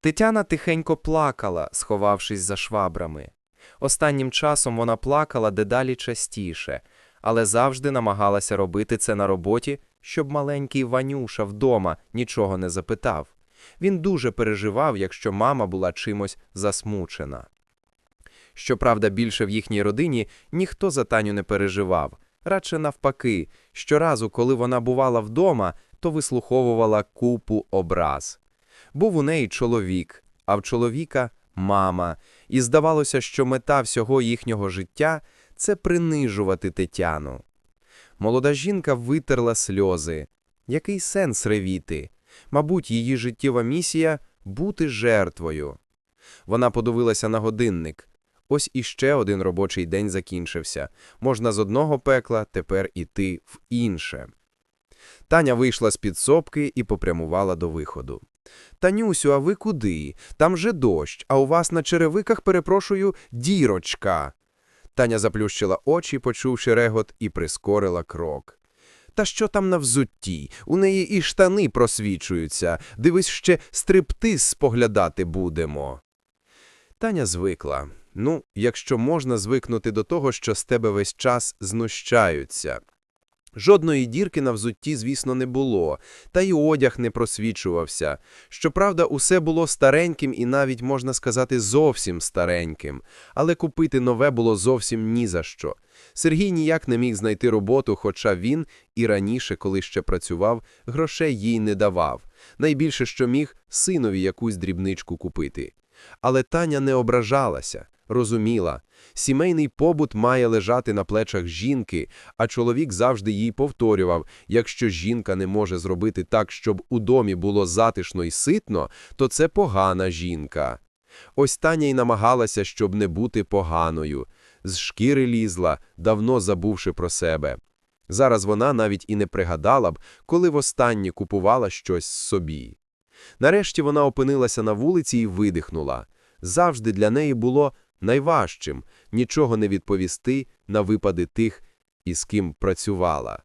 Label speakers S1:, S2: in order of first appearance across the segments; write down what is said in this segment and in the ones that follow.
S1: Тетяна тихенько плакала, сховавшись за швабрами. Останнім часом вона плакала дедалі частіше, але завжди намагалася робити це на роботі, щоб маленький Ванюша вдома нічого не запитав. Він дуже переживав, якщо мама була чимось засмучена. Щоправда, більше в їхній родині ніхто за Таню не переживав. Радше навпаки, щоразу, коли вона бувала вдома, то вислуховувала купу образ. Був у неї чоловік, а в чоловіка мама, і здавалося, що мета всього їхнього життя це принижувати Тетяну. Молода жінка витерла сльози. Який сенс ревіти? Мабуть, її життєва місія бути жертвою. Вона подивилася на годинник. Ось іще один робочий день закінчився. Можна з одного пекла тепер іти в інше. Таня вийшла з підсобки і попрямувала до виходу. Танюсю, а ви куди? Там же дощ, а у вас на черевиках, перепрошую, дірочка. Таня заплющила очі, почувши регот, і прискорила крок. Та що там на взутті? У неї і штани просвічуються. Дивись, ще стриптиз споглядати будемо. Таня звикла. Ну, якщо можна звикнути до того, що з тебе весь час знущаються. Жодної дірки на взутті, звісно, не було, та й одяг не просвічувався. Щоправда, усе було стареньким і навіть, можна сказати, зовсім стареньким. Але купити нове було зовсім ні за що. Сергій ніяк не міг знайти роботу, хоча він і раніше, коли ще працював, грошей їй не давав. Найбільше, що міг, синові якусь дрібничку купити. Але Таня не ображалася, розуміла. Сімейний побут має лежати на плечах жінки, а чоловік завжди їй повторював, якщо жінка не може зробити так, щоб у домі було затишно і ситно, то це погана жінка. Ось Таня й намагалася, щоб не бути поганою. З шкіри лізла, давно забувши про себе. Зараз вона навіть і не пригадала б, коли востаннє купувала щось собі. Нарешті вона опинилася на вулиці і видихнула. Завжди для неї було найважчим нічого не відповісти на випади тих, із ким працювала.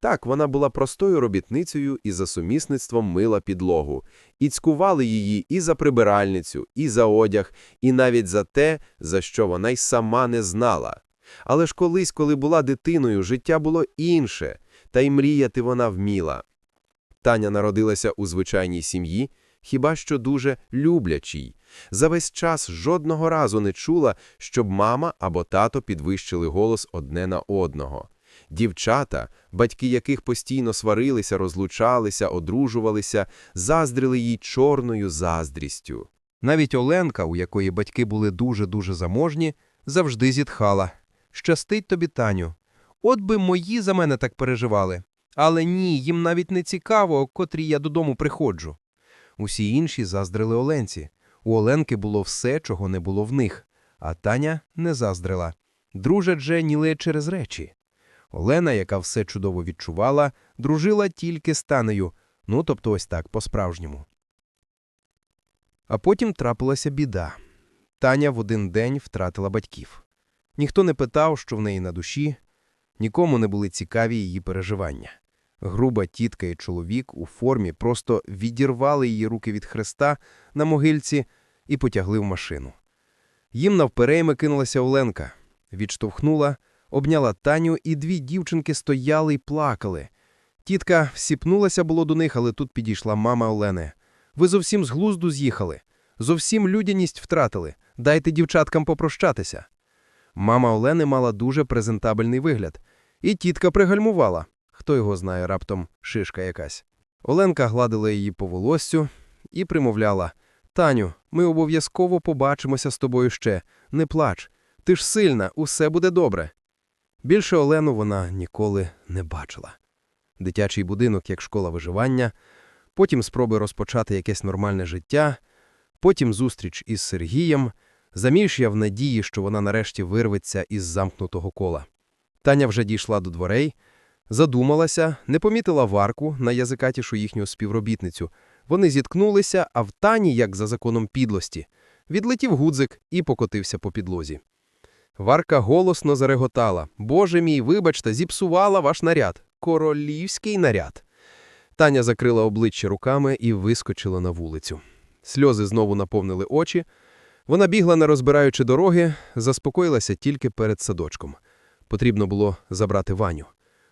S1: Так, вона була простою робітницею і за сумісництвом мила підлогу, і цькували її і за прибиральницю, і за одяг, і навіть за те, за що вона й сама не знала. Але ж колись, коли була дитиною, життя було інше, та й мріяти вона вміла. Таня народилася у звичайній сім'ї, хіба що дуже люблячій. За весь час жодного разу не чула, щоб мама або тато підвищили голос одне на одного. Дівчата, батьки яких постійно сварилися, розлучалися, одружувалися, заздрили їй чорною заздрістю. Навіть Оленка, у якої батьки були дуже-дуже заможні, завжди зітхала. «Щастить тобі, Таню. От би мої за мене так переживали. Але ні, їм навіть не цікаво, котрій я додому приходжу. Усі інші заздрили Оленці. У Оленки було все, чого не було в них, а Таня не заздрила. Дружать же ніли через речі. Олена, яка все чудово відчувала, дружила тільки з Танею, ну тобто ось так, по-справжньому. А потім трапилася біда. Таня в один день втратила батьків. Ніхто не питав, що в неї на душі, нікому не були цікаві її переживання. Груба тітка і чоловік у формі просто відірвали її руки від хреста на могильці і потягли в машину. Їм навперейми кинулася Оленка, відштовхнула, обняла Таню, і дві дівчинки стояли й плакали. Тітка всіпнулася було до них, але тут підійшла мама Олени. Ви зовсім з глузду з'їхали, зовсім людяність втратили. Дайте дівчаткам попрощатися. Мама Олени мала дуже презентабельний вигляд, і тітка пригальмувала. Хто його знає, раптом шишка якась. Оленка гладила її по волоссю і примовляла Таню, ми обов'язково побачимося з тобою ще. Не плач. Ти ж сильна, усе буде добре. Більше Олену вона ніколи не бачила. Дитячий будинок як школа виживання, потім спроби розпочати якесь нормальне життя, потім зустріч із Сергієм, заміжжя в надії, що вона нарешті вирветься із замкнутого кола. Таня вже дійшла до дверей, задумалася, не помітила варку на язикатішу їхню співробітницю. Вони зіткнулися, а в Тані, як за законом підлості, відлетів гудзик і покотився по підлозі. Варка голосно зареготала. Боже мій, вибачте, зіпсувала ваш наряд. Королівський наряд. Таня закрила обличчя руками і вискочила на вулицю.
S2: Сльози знову наповнили очі. Вона бігла, не розбираючи дороги, заспокоїлася тільки перед садочком. Потрібно було забрати Ваню.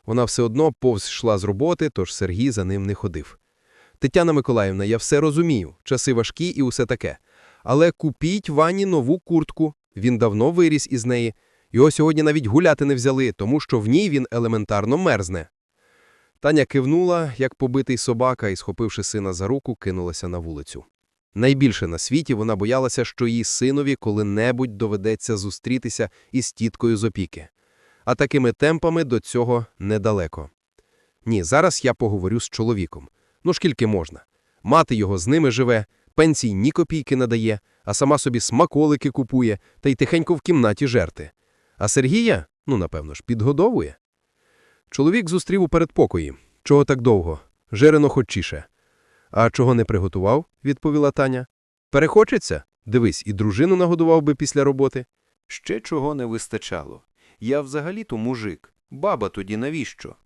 S2: Вона все одно повз йшла з роботи, тож Сергій за ним не ходив. Тетяна Миколаївна, я все розумію, часи важкі і усе таке. Але купіть Вані нову куртку. Він давно виріс із неї. Його сьогодні навіть гуляти не взяли, тому що в ній він елементарно мерзне. Таня кивнула, як побитий собака, і, схопивши сина за руку, кинулася на вулицю. Найбільше на світі вона боялася, що її синові коли-небудь доведеться зустрітися із тіткою з опіки. А такими темпами до цього недалеко. Ні, зараз я поговорю з чоловіком. Ну, скільки можна. Мати його з ними живе, пенсій ні копійки не дає, а сама собі смаколики купує та й тихенько в кімнаті жерти. А Сергія, ну, напевно ж, підгодовує. Чоловік зустрів у передпокої. Чого так довго? Жерено хочіше. А чого не приготував? відповіла Таня. Перехочеться? Дивись, і дружину нагодував би після роботи.
S1: Ще чого не вистачало. Я взагалі-то мужик. Баба тоді навіщо?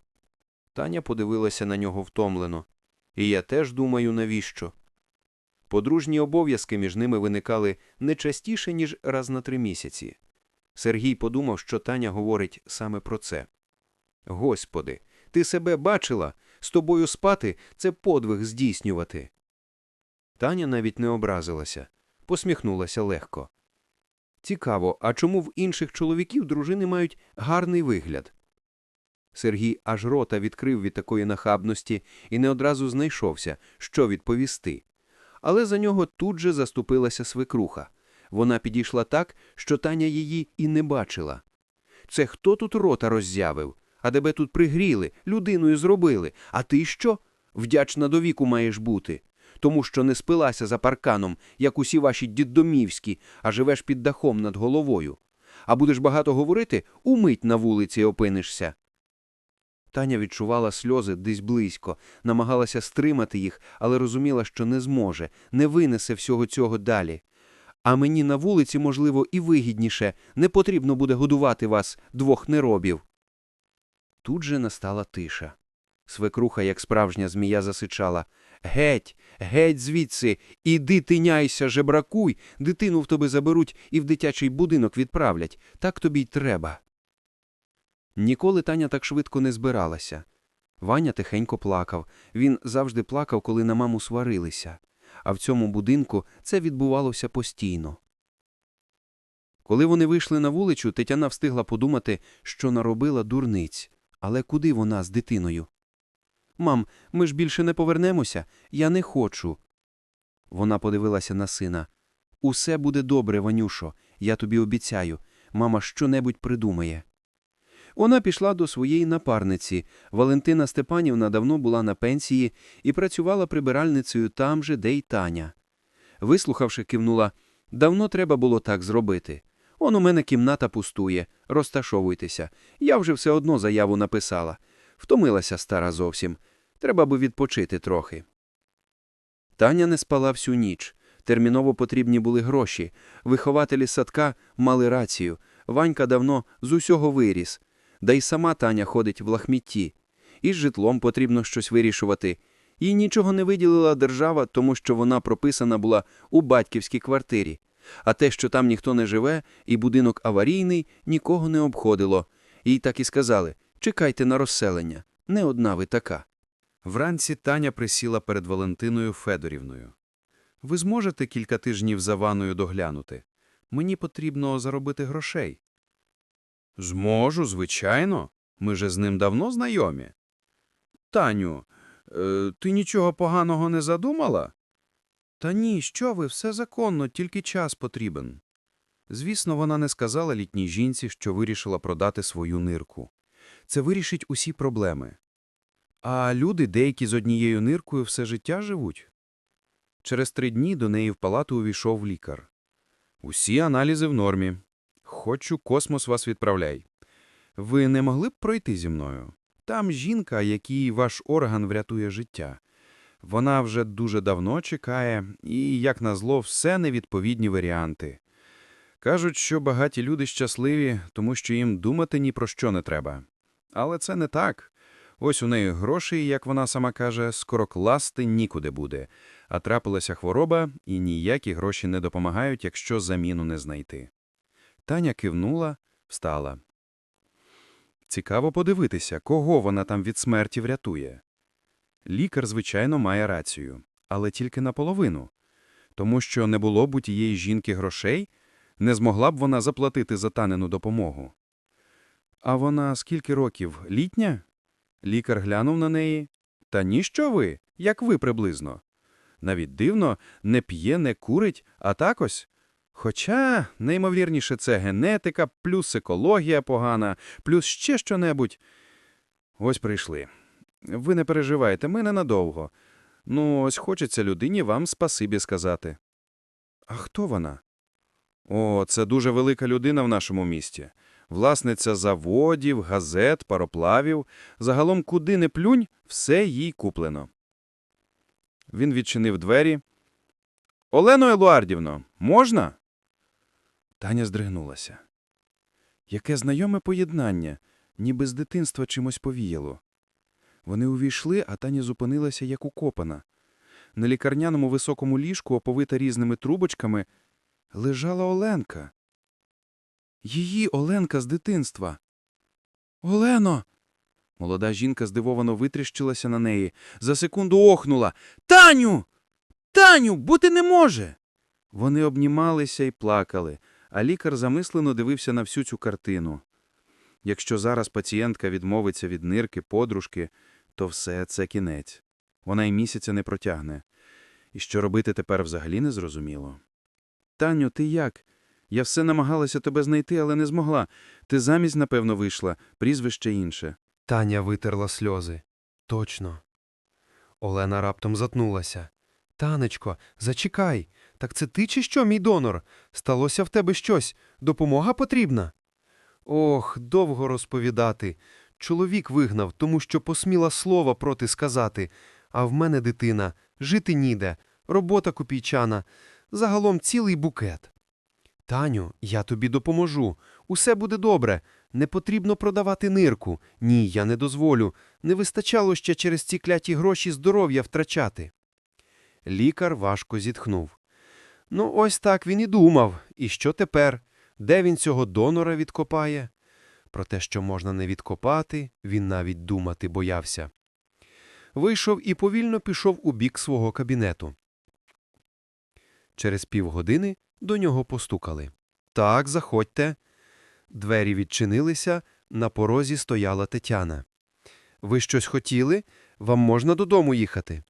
S1: Таня подивилася на нього втомлено. І я теж думаю, навіщо. Подружні обов'язки між ними виникали не частіше, ніж раз на три місяці. Сергій подумав, що Таня говорить саме про це. Господи, ти себе бачила? З тобою спати – це подвиг здійснювати. Таня навіть не образилася, посміхнулася легко. Цікаво, а чому в інших чоловіків дружини мають гарний вигляд? Сергій аж рота відкрив від такої нахабності і не одразу знайшовся, що відповісти. Але за нього тут же заступилася свекруха. Вона підійшла так, що Таня її і не бачила. Це хто тут рота роззявив? А тебе тут пригріли, людиною зробили. А ти що? Вдячна до віку маєш бути. Тому що не спилася за парканом, як усі ваші діддомівські, а живеш під дахом над головою. А будеш багато говорити, умить на вулиці опинишся. Таня відчувала сльози десь близько, намагалася стримати їх, але розуміла, що не зможе, не винесе всього цього далі. А мені на вулиці, можливо, і вигідніше, не потрібно буде годувати вас, двох неробів. Тут же настала тиша. Свекруха, як справжня змія, засичала. Геть, геть звідси, іди тиняйся, жебракуй, дитину в тебе заберуть і в дитячий будинок відправлять. Так тобі й треба. Ніколи Таня так швидко не збиралася. Ваня тихенько плакав. Він завжди плакав, коли на маму сварилися. А в цьому будинку це відбувалося постійно. Коли вони вийшли на вулицю, Тетяна встигла подумати, що наробила дурниць. Але куди вона з дитиною? Мам, ми ж більше не повернемося. Я не хочу. Вона подивилася на сина. Усе буде добре, Ванюшо. Я тобі обіцяю. Мама щонебудь придумає. Вона пішла до своєї напарниці. Валентина Степанівна давно була на пенсії і працювала прибиральницею там же, де й Таня. Вислухавши, кивнула, давно треба було так зробити. Он у мене кімната пустує, розташовуйтеся. Я вже все одно заяву написала. Втомилася стара зовсім. Треба би відпочити трохи. Таня не спала всю ніч. Терміново потрібні були гроші. Вихователі садка мали рацію. Ванька давно з усього виріс. Да й сама Таня ходить в лахмітті. І з житлом потрібно щось вирішувати. Їй нічого не виділила держава, тому що вона прописана була у батьківській квартирі. А те, що там ніхто не живе, і будинок аварійний, нікого не обходило. Їй так і сказали чекайте на розселення. Не одна ви така.
S3: Вранці Таня присіла перед Валентиною Федорівною. Ви зможете кілька тижнів за ваною доглянути? Мені потрібно заробити грошей. Зможу, звичайно. Ми же з ним давно знайомі. Таню, е, ти нічого поганого не задумала? Та ні, що ви, все законно, тільки час потрібен. Звісно, вона не сказала літній жінці, що вирішила продати свою нирку. Це вирішить усі проблеми. А люди деякі з однією ниркою все життя живуть. Через три дні до неї в палату увійшов лікар. Усі аналізи в нормі. Хочу космос вас відправляй. Ви не могли б пройти зі мною? Там жінка, якій ваш орган врятує життя. Вона вже дуже давно чекає, і, як назло, все невідповідні варіанти. Кажуть, що багаті люди щасливі, тому що їм думати ні про що не треба. Але це не так. Ось у неї грошей, як вона сама каже, скоро класти нікуди буде. А трапилася хвороба, і ніякі гроші не допомагають, якщо заміну не знайти. Таня кивнула, встала. Цікаво подивитися, кого вона там від смерті врятує. Лікар, звичайно, має рацію, але тільки наполовину. Тому що не було б у тієї жінки грошей, не змогла б вона заплатити за танену допомогу. А вона скільки років? Літня? Лікар глянув на неї. Та ніщо ви, як ви приблизно. Навіть дивно, не п'є, не курить, а так ось. Хоча, неймовірніше, це генетика, плюс екологія погана, плюс ще що-небудь. Ось прийшли. Ви не переживайте, ми ненадовго. Ну, ось хочеться людині вам спасибі сказати. А хто вона? О, це дуже велика людина в нашому місті. Власниця заводів, газет, пароплавів. Загалом куди не плюнь, все їй куплено. Він відчинив двері. Олено Елуардівно, можна? Таня здригнулася. Яке знайоме поєднання, ніби з дитинства чимось повіяло. Вони увійшли, а Таня зупинилася, як укопана. На лікарняному високому ліжку, оповита різними трубочками, лежала Оленка. Її Оленка з дитинства. Олено! Молода жінка здивовано витріщилася на неї. За секунду охнула. Таню! Таню, бути не може! Вони обнімалися і плакали, а лікар замислено дивився на всю цю картину. Якщо зараз пацієнтка відмовиться від нирки, подружки, то все це кінець. Вона й місяця не протягне. І що робити тепер взагалі не зрозуміло. Таню, ти як? Я все намагалася тебе знайти, але не змогла. Ти замість, напевно, вийшла, прізвище інше.
S4: Таня витерла сльози. Точно. Олена раптом затнулася. Танечко, зачекай. Так це ти чи що, мій донор? Сталося в тебе щось? Допомога потрібна? Ох, довго розповідати. Чоловік вигнав, тому що посміла слова проти сказати. А в мене дитина, жити ніде, робота копійчана, загалом цілий букет. Таню, я тобі допоможу. Усе буде добре. Не потрібно продавати нирку. Ні, я не дозволю. Не вистачало ще через ці кляті гроші здоров'я втрачати. Лікар важко зітхнув. Ну, ось так він і думав. І що тепер? Де він цього донора відкопає? Про те, що можна не відкопати, він навіть думати боявся. Вийшов і повільно пішов у бік свого кабінету. Через півгодини до нього постукали. Так, заходьте. Двері відчинилися, на порозі стояла Тетяна. Ви щось хотіли? Вам можна додому їхати?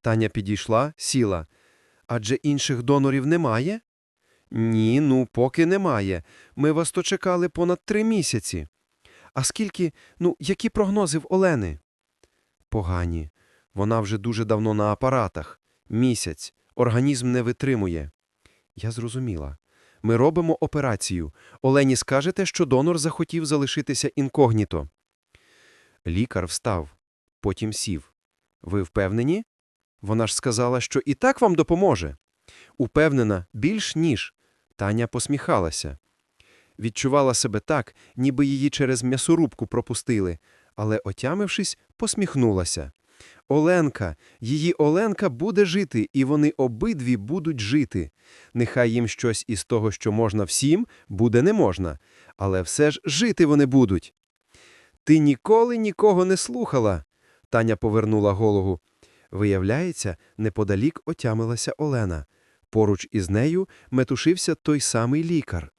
S4: Таня підійшла, сіла. Адже інших донорів немає? Ні, ну, поки немає. Ми вас то чекали понад три місяці. А скільки, ну, які прогнози в Олени? Погані. Вона вже дуже давно на апаратах. Місяць. Організм не витримує. Я зрозуміла. Ми робимо операцію. Олені скажете, що донор захотів залишитися інкогніто. Лікар встав, потім сів. Ви впевнені? Вона ж сказала, що і так вам допоможе. Упевнена, більш ніж. Таня посміхалася. Відчувала себе так, ніби її через м'ясорубку пропустили, але, отямившись, посміхнулася. Оленка, її Оленка буде жити, і вони обидві будуть жити. Нехай їм щось із того, що можна всім, буде не можна, але все ж жити вони будуть. Ти ніколи нікого не слухала, Таня повернула голову. Виявляється, неподалік отямилася Олена. Поруч із нею метушився той самий лікар.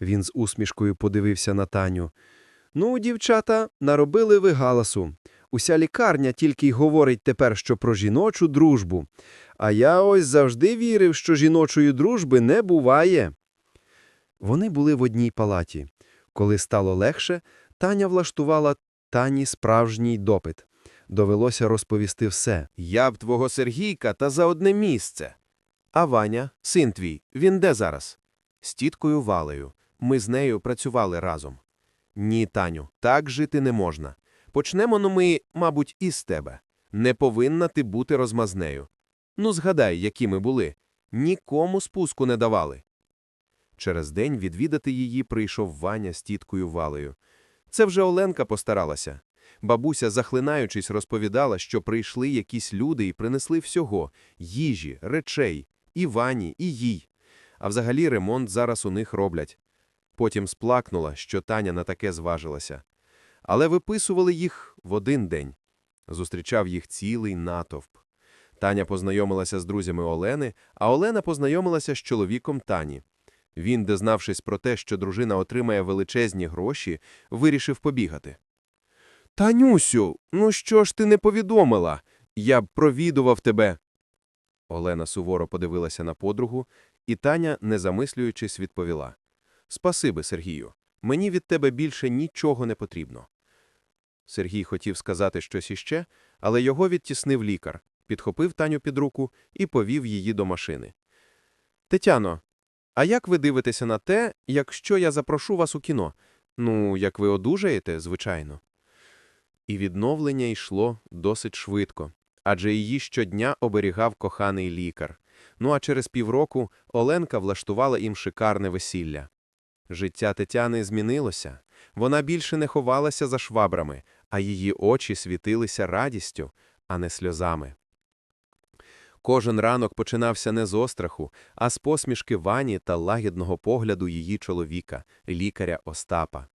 S4: Він з усмішкою подивився на Таню. Ну, дівчата, наробили ви галасу. Уся лікарня тільки й говорить тепер, що про жіночу дружбу. А я ось завжди вірив, що жіночої дружби не буває. Вони були в одній палаті. Коли стало легше, Таня влаштувала Тані справжній допит. Довелося розповісти все.
S5: Я б твого Сергійка та за одне місце. А Ваня, син твій, він де зараз? З тіткою Валею. Ми з нею працювали разом. Ні, Таню, так жити не можна. Почнемо ми, мабуть, із тебе. Не повинна ти бути розмазнею. Ну, згадай, які ми були. Нікому спуску не давали. Через день відвідати її прийшов Ваня з тіткою Валею. Це вже Оленка постаралася. Бабуся, захлинаючись, розповідала, що прийшли якісь люди і принесли всього – їжі, речей, і Вані, і їй. А взагалі ремонт зараз у них роблять. Потім сплакнула, що Таня на таке зважилася. Але виписували їх в один день. Зустрічав їх цілий натовп. Таня познайомилася з друзями Олени, а Олена познайомилася з чоловіком Тані. Він, дізнавшись про те, що дружина отримає величезні гроші, вирішив побігати. Танюсю, ну що ж ти не повідомила? Я б провідував тебе. Олена суворо подивилася на подругу, і Таня, не замислюючись, відповіла. Спасиби, Сергію. Мені від тебе більше нічого не потрібно. Сергій хотів сказати щось іще, але його відтіснив лікар, підхопив Таню під руку і повів її до машини. Тетяно, а як ви дивитеся на те, якщо я запрошу вас у кіно? Ну, як ви одужаєте, звичайно. І відновлення йшло досить швидко, адже її щодня оберігав коханий лікар. Ну а через півроку Оленка влаштувала їм шикарне весілля. Життя Тетяни змінилося. Вона більше не ховалася за швабрами, а її очі світилися радістю, а не сльозами. Кожен ранок починався не з остраху, а з посмішки Вані та лагідного погляду її чоловіка, лікаря Остапа.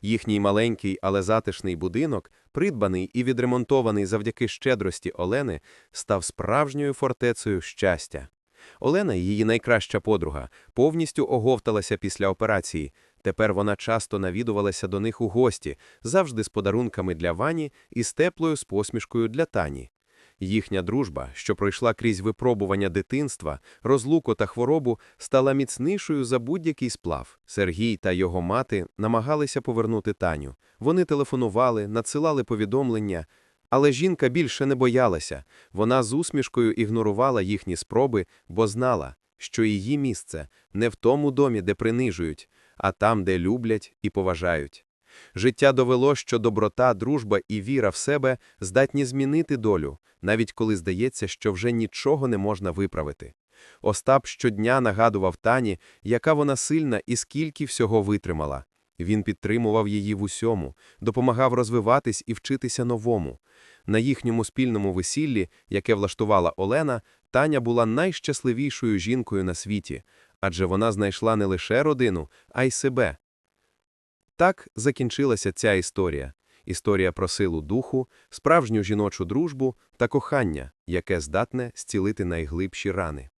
S5: Їхній маленький, але затишний будинок, придбаний і відремонтований завдяки щедрості Олени, став справжньою фортецею щастя. Олена, її найкраща подруга, повністю оговталася після операції. Тепер вона часто навідувалася до них у гості, завжди з подарунками для Вані і з теплою з посмішкою для Тані. Їхня дружба, що пройшла крізь випробування дитинства, розлуку та хворобу, стала міцнішою за будь-який сплав. Сергій та його мати намагалися повернути Таню. Вони телефонували, надсилали повідомлення, але жінка більше не боялася. Вона з усмішкою ігнорувала їхні спроби, бо знала, що її місце не в тому домі, де принижують, а там, де люблять і поважають. Життя довело, що доброта, дружба і віра в себе здатні змінити долю, навіть коли здається, що вже нічого не можна виправити. Остап щодня нагадував Тані, яка вона сильна і скільки всього витримала. Він підтримував її в усьому, допомагав розвиватись і вчитися новому. На їхньому спільному весіллі, яке влаштувала Олена, Таня була найщасливішою жінкою на світі, адже вона знайшла не лише родину, а й себе. Так закінчилася ця історія. Історія про силу духу, справжню жіночу дружбу та кохання, яке здатне зцілити найглибші рани.